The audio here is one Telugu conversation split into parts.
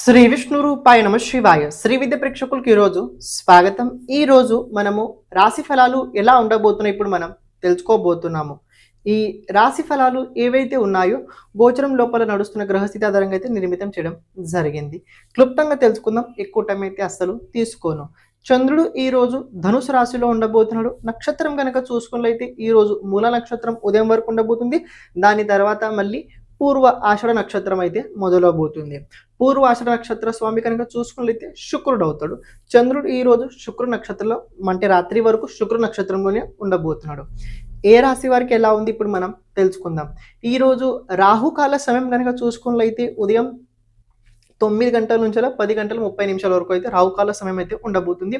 శ్రీ విష్ణు రూపాయ నమ శివాయ. శ్రీ విద్య ప్రేక్షకులకు ఈరోజు స్వాగతం. ఈ రోజు మనము రాశి ఫలాలు ఎలా ఉండబోతున్నాయి ఇప్పుడు మనం తెలుసుకోబోతున్నాము. ఈ రాశి ఫలాలు ఏవైతే ఉన్నాయో గోచరం లోపల నడుస్తున్న గ్రహస్థితి ఆధారంగా అయితే నిర్మితం చేయడం జరిగింది. క్లుప్తంగా తెలుసుకుందాం. ఎక్కువ టైం అయితే అస్సలు తీసుకోను. చంద్రుడు ఈ రోజు ధనుసు రాశిలో ఉండబోతున్నాడు. నక్షత్రం కనుక చూసుకున్నట్లయితే ఈ రోజు మూల నక్షత్రం ఉదయం వరకు ఉండబోతుంది. దాని తర్వాత మళ్ళీ పూర్వ ఆషాఢ నక్షత్రం అయితే మొదలవబోతుంది. పూర్వ ఆషాఢ నక్షత్ర స్వామి కనుక చూసుకున్నట్లయితే శుక్రుడు అవుతాడు. చంద్రుడు ఈ రోజు శుక్ర నక్షత్రంలో అంటే రాత్రి వరకు శుక్ర నక్షత్రంలోనే ఉండబోతున్నాడు. ఏ రాశి వారికి ఎలా ఉంది ఇప్పుడు మనం తెలుసుకుందాం. ఈరోజు రాహుకాల సమయం కనుక చూసుకున్నట్లయితే ఉదయం తొమ్మిది గంటల నుంచి పది గంటల ముప్పై నిమిషాల వరకు అయితే రాహుకాల సమయం అయితే ఉండబోతుంది.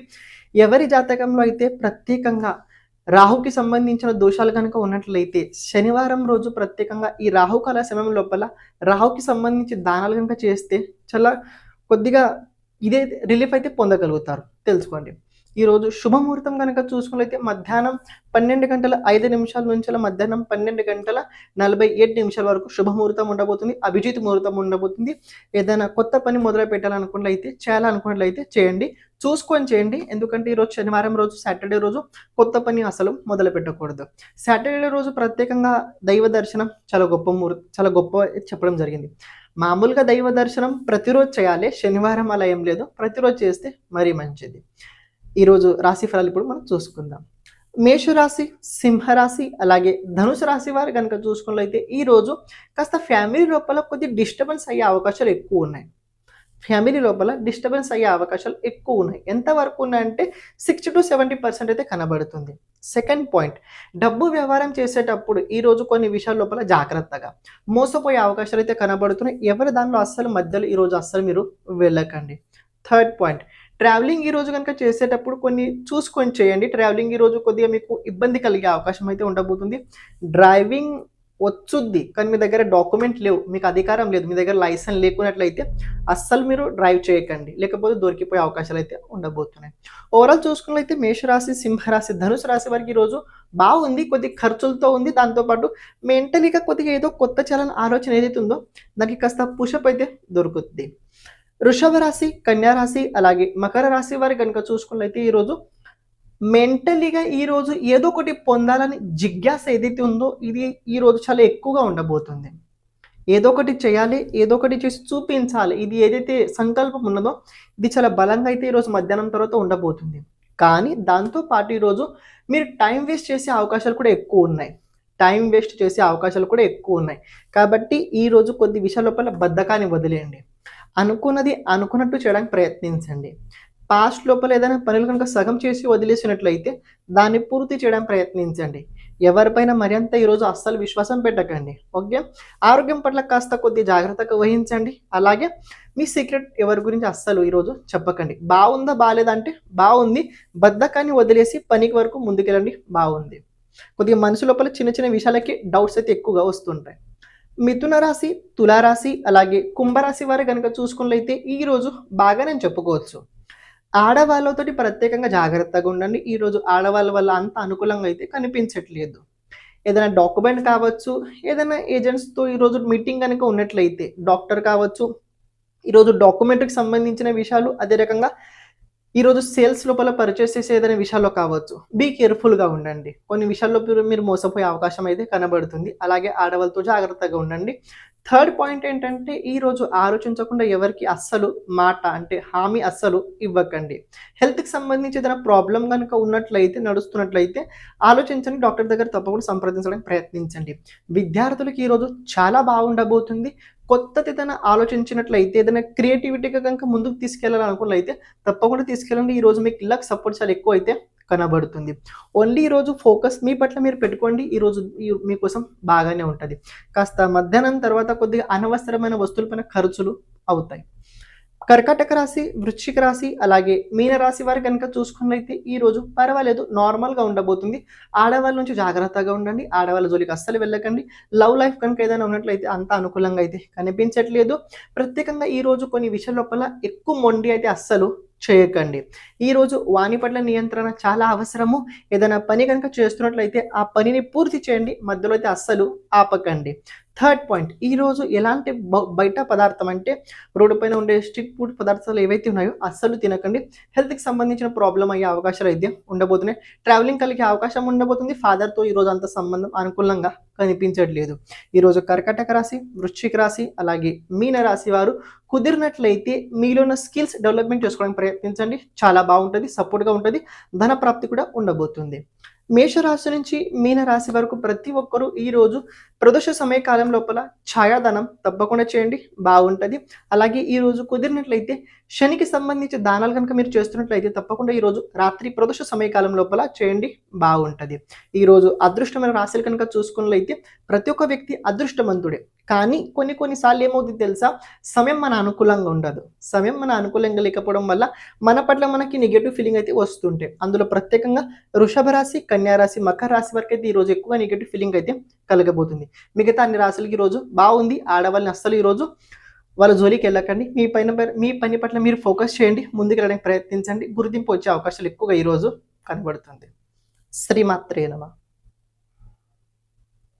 ఎవరి జాతకంలో అయితే ప్రత్యేకంగా రాహుకి సంబంధించిన దోషాలు కనుక ఉన్నట్లయితే శనివారం రోజు ప్రత్యేకంగా ఈ రాహుకాల సమయం లోపల రాహుకి సంబంధించి దానాలు కనుక చేస్తే చాలా కొద్దిగా ఇదే రిలీఫ్ అయితే పొందగలుగుతారు. తెలుసుకోండి. ఈరోజు శుభముహూర్తం కనుక చూసుకున్నట్లయితే మధ్యాహ్నం పన్నెండు గంటల ఐదు నిమిషాల నుంచి మధ్యాహ్నం పన్నెండు గంటల నలభై ఏడు నిమిషాల వరకు శుభముహూర్తం ఉండబోతుంది అభిజిత్ ముహూర్తం ఉండబోతుంది. ఏదైనా కొత్త పని మొదలు పెట్టాలనుకున్నట్లయితే చేయాలనుకున్నట్లయితే చేయండి. చూసుకొని చేయండి. ఎందుకంటే ఈరోజు శనివారం రోజు సాటర్డే రోజు కొత్త పని అసలు మొదలు పెట్టకూడదు. సాటర్డే రోజు ప్రత్యేకంగా దైవ దర్శనం చాలా గొప్ప చాలా గొప్ప చెప్పడం జరిగింది. మామూలుగా దైవ దర్శనం ప్రతిరోజు చేయాలి. శనివారం అలా ఏం లేదు. ప్రతిరోజు చేస్తే మరీ మంచిది. ఈరోజు రాశి ఫలాలు ఇప్పుడు మనం చూసుకుందాం. మేషరాశి సింహరాశి అలాగే ధనుసు రాశి వారు కనుక చూసుకున్నట్లయితే ఈ రోజు కాస్త ఫ్యామిలీ లోపల కొద్ది డిస్టర్బెన్స్ అయ్యే అవకాశాలు ఎక్కువ ఉన్నాయి. ఫ్యామిలీ లోపల డిస్టర్బెన్స్ అయ్యే అవకాశాలు ఎక్కువ ఉన్నాయి. ఎంతవరకు ఉన్నాయంటే సిక్స్టీ టు సెవెంటీ పర్సెంట్ అయితే కనబడుతుంది. సెకండ్ పాయింట్ డబ్బు వ్యవహారం చేసేటప్పుడు ఈ రోజు కొన్ని విషయాల లోపల జాగ్రత్తగా మోసపోయే అవకాశాలు అయితే కనబడుతున్నాయి. ఎవరి దానిలో అస్సలు మధ్యలో ఈ రోజు అస్సలు మీరు వెళ్ళకండి. థర్డ్ పాయింట్ ట్రావెలింగ్ ఈ రోజు కనుక చేసేటప్పుడు కొన్ని చూసుకొని చేయండి. ట్రావెలింగ్ ఈ రోజు కొద్దిగా మీకు ఇబ్బంది కలిగే అవకాశం అయితే ఉండబోతుంది. డ్రైవింగ్ వచ్చుద్ది కానీ మీ దగ్గర డాక్యుమెంట్ లేవు మీకు అధికారం లేదు మీ దగ్గర లైసెన్స్ లేకున్నట్లయితే అస్సలు మీరు డ్రైవ్ చేయకండి. లేకపోతే దొరికిపోయే అవకాశాలు అయితే ఉండబోతున్నాయి. ఓవరాల్ చూసుకున్నట్లయితే మేషరాశి సింహరాశి ధనుసు రాశి వారికి ఈరోజు బాగుంది కొద్ది ఖర్చులతో ఉంది. దాంతోపాటు మెంటలీగా కొద్దిగా ఏదో కొత్త చలన ఆలోచన ఏదైతే ఉందో దానికి కాస్త పుషప్ అయితే దొరుకుతుంది వృషభ రాశి కన్యా రాశి అలాగే మకర రాశి వారి కనుక చూసుకున్నట్లయితే ఈరోజు మెంటలీగా ఈరోజు ఏదో ఒకటి పొందాలని జిజ్ఞాస ఏదైతే ఉందో ఇది ఈరోజు చాలా ఎక్కువగా ఉండబోతుంది. ఏదో ఒకటి చేయాలి ఏదో ఒకటి చేసి చూపించాలి. ఇది ఏదైతే సంకల్పం ఉన్నదో ఇది చాలా బలంగా అయితే ఈరోజు మధ్యాహ్నం తర్వాత ఉండబోతుంది. కానీ దాంతో పాటు ఈరోజు మీరు టైం వేస్ట్ చేసే అవకాశాలు కూడా ఎక్కువ ఉన్నాయి. టైం వేస్ట్ చేసే అవకాశాలు కూడా ఎక్కువ ఉన్నాయి. కాబట్టి ఈరోజు కొద్ది విషయాల లోపల బద్ధకాన్ని వదిలేయండి. అనుకున్నది అనుకున్నట్టు చేయడానికి ప్రయత్నించండి. పాస్ట్ లోపల ఏదైనా పనులు కనుక సగం చేసి వదిలేసినట్లయితే దాన్ని పూర్తి చేయడానికి ప్రయత్నించండి. ఎవరిపైన మరింత ఈరోజు అస్సలు విశ్వాసం పెట్టకండి. ఓకే? ఆరోగ్యం పట్ల కాస్త కొద్ది జాగ్రత్తగా వహించండి. అలాగే మీ సీక్రెట్ ఎవరి గురించి అస్సలు ఈరోజు చెప్పకండి. బాగుందా బాగాలేదా అంటే బాగుంది. బద్ధకాన్ని వదిలేసి పనికి వరకు ముందుకెళ్ళండి. బాగుంది. కొద్దిగా మనసు లోపల చిన్న చిన్న విషయాలకి డౌట్స్ అయితే ఎక్కువగా వస్తుంటాయి. మిథున రాశి తులారాశి అలాగే కుంభరాశి వారు కనుక చూసుకున్నట్లయితే ఈ రోజు బాగా నేను చెప్పుకోవచ్చు. ఆడవాళ్ళతోటి ప్రత్యేకంగా జాగ్రత్తగా ఉండండి. ఈ రోజు ఆడవాళ్ళ వల్ల అంత అనుకూలంగా అయితే కనిపించట్లేదు. ఏదైనా డాక్యుమెంట్ కావచ్చు ఏదైనా ఏజెంట్స్తో ఈరోజు మీటింగ్ కనుక ఉన్నట్లయితే డాక్టర్ కావచ్చు ఈరోజు డాక్యుమెంట్కి సంబంధించిన విషయాలు అదే రకంగా ఈరోజు సేల్స్ లోపల పర్చేస్ చేసే ఏదైనా విషయాల్లో కావచ్చు. బీ కేర్ఫుల్గా ఉండండి. కొన్ని విషయాల్లో మీరు మీరు మోసపోయే అవకాశం అయితే కనబడుతుంది. అలాగే ఆడవాళ్ళతో జాగ్రత్తగా ఉండండి. థర్డ్ పాయింట్ ఏంటంటే ఈరోజు ఆలోచించకుండా ఎవరికి అస్సలు మాట అంటే హామీ అస్సలు ఇవ్వకండి. హెల్త్కి సంబంధించి ఏదైనా ప్రాబ్లం కనుక ఉన్నట్లయితే నడుస్తున్నట్లయితే ఆలోచించండి డాక్టర్ దగ్గర తప్పకుండా సంప్రదించడానికి ప్రయత్నించండి. విద్యార్థులకి ఈరోజు చాలా బాగుండబోతుంది. కొత్తది ఏదైనా ఆలోచించినట్లయితే ఏదైనా క్రియేటివిటీగా కనుక ముందుకు తీసుకెళ్ళాలనుకున్నట్లయితే తప్పకుండా తీసుకెళ్ళండి. ఈ రోజు మీకు లక్ సపోర్ట్ చాలా ఎక్కువ అయితే కనబడుతుంది. ఓన్లీ ఈరోజు ఫోకస్ మీ పట్ల మీరు పెట్టుకోండి ఈరోజు ఈ- మీకోసం బాగానే ఉంటుంది. కాస్త మధ్యాహ్నం తర్వాత కొద్దిగా అనవసరమైన వస్తువులపైన ఖర్చులు అవుతాయి. కర్కాటక రాశి వృశ్చిక రాశి అలాగే మీన రాశి వారు కనుక చూసుకున్నైతే ఈ రోజు పర్వాలేదు నార్మల్గా ఉండబోతుంది. ఆడవాళ్ళ నుంచి జాగ్రత్తగా ఉండండి ఆడవాళ్ళ జోలికి అస్సలు వెళ్ళకండి. లవ్ లైఫ్ కనుక ఏదైనా ఉన్నట్లయితే అంత అనుకూలంగా అయితే కనిపించట్లేదు. ప్రత్యేకంగా ఈ రోజు కొన్ని విషయాల లోపల ఎక్కువ మొండి అయితే అస్సలు చేయకండి. ఈ రోజు వాణి పట్ల నియంత్రణ చాలా అవసరము. ఏదైనా పని కనుక చేస్తున్నట్లయితే ఆ పనిని పూర్తి చేయండి మధ్యలో అయితే అస్సలు ఆపకండి. Third point. ఈరోజు ఎలాంటి బ- బయట పదార్థం అంటే రోడ్డు పైన ఉండే స్ట్రీట్ ఫుడ్ పదార్థాలు ఏవైతే ఉన్నాయో అస్సలు తినకండి. హెల్త్కి సంబంధించిన ప్రాబ్లం అయ్యే అవకాశాలు అయితే ఉండబోతున్నాయి. ట్రావెలింగ్ కలిగే అవకాశం ఉండబోతుంది. ఫాదర్తో ఈ రోజు అంత సంబంధం అనుకూలంగా కనిపించట్లేదు. ఈరోజు కర్కటక రాశి వృశ్చిక రాశి అలాగే మీన రాశి వారు కుదిరినట్లయితే మీలో ఉన్న స్కిల్స్ డెవలప్మెంట్ చేసుకోవడానికి ప్రయత్నించండి. చాలా బాగుంటుంది సపోర్ట్గా ఉంటుంది ధన ప్రాప్తి కూడా ఉండబోతుంది. మేషరాశి నుంచి మీనరాశి వరకు ప్రతి ఒక్కరూ ఈ రోజు ప్రదోష సమయకాలం లోపల ఛాయాదానం తప్పకుండా చేయండి. బాగుంటుంది. అలాగే ఈ రోజు కుదిరినట్లయితే శనికి సంబంధించి దానాలు కనుక మీరు చేస్తున్నట్లయితే తప్పకుండా ఈ రోజు రాత్రి ప్రదోష సమయకాలం లోపల చేయండి. బాగుంటుంది. ఈ రోజు అదృష్టమైన రాశులు కనుక చూసుకున్నట్లయితే ప్రతి ఒక్క వ్యక్తి అదృష్టవంతుడే. కానీ కొన్ని కొన్నిసార్లు ఏమవుతుంది తెలుసా? సమయం మన అనుకూలంగా ఉండదు. సమయం మన అనుకూలంగా లేకపోవడం వల్ల మన పట్ల మనకి నెగిటివ్ ఫీలింగ్ అయితే వస్తుంటాయి అందులో ప్రత్యేకంగా వృషభ రాశి కన్యా రాశి మకర రాశి వరకు అయితే ఈరోజు ఎక్కువ నెగిటివ్ ఫీలింగ్ అయితే కలగబోతుంది. మిగతా అన్ని రాశులకి ఈ రోజు బాగుంది. ఆడవాళ్ళని అస్సలు ఈరోజు వాళ్ళ జోలికి వెళ్ళకండి. మీ పైన మీ పని పట్ల మీరు ఫోకస్ చేయండి. ముందుకు వెళ్ళడానికి ప్రయత్నించండి. గుర్తింపు వచ్చే అవకాశాలు ఎక్కువగా ఈరోజు కనబడుతుంది. శ్రీమాత్రే నమ